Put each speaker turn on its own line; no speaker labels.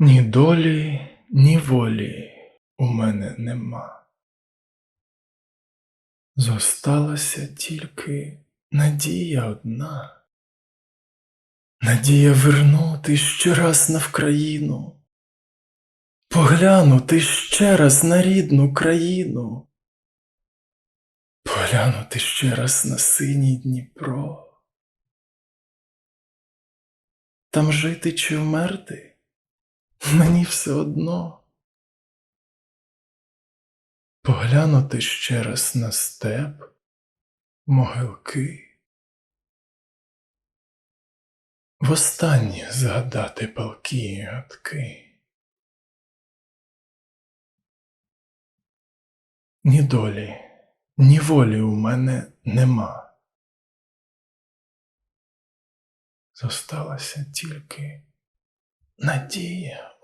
Ні долі, ні волі у мене нема. Зосталася тільки надія одна. Надія вернути ще раз на Вкраїну, поглянути ще раз на рідну країну, поглянути ще раз на синій Дніпро. Там жити чи вмерти, мені все одно. Поглянути ще раз на степ, могилки. Востаннє згадати палки і гадки. Ні долі, ні волі у мене нема. Зосталася тільки надія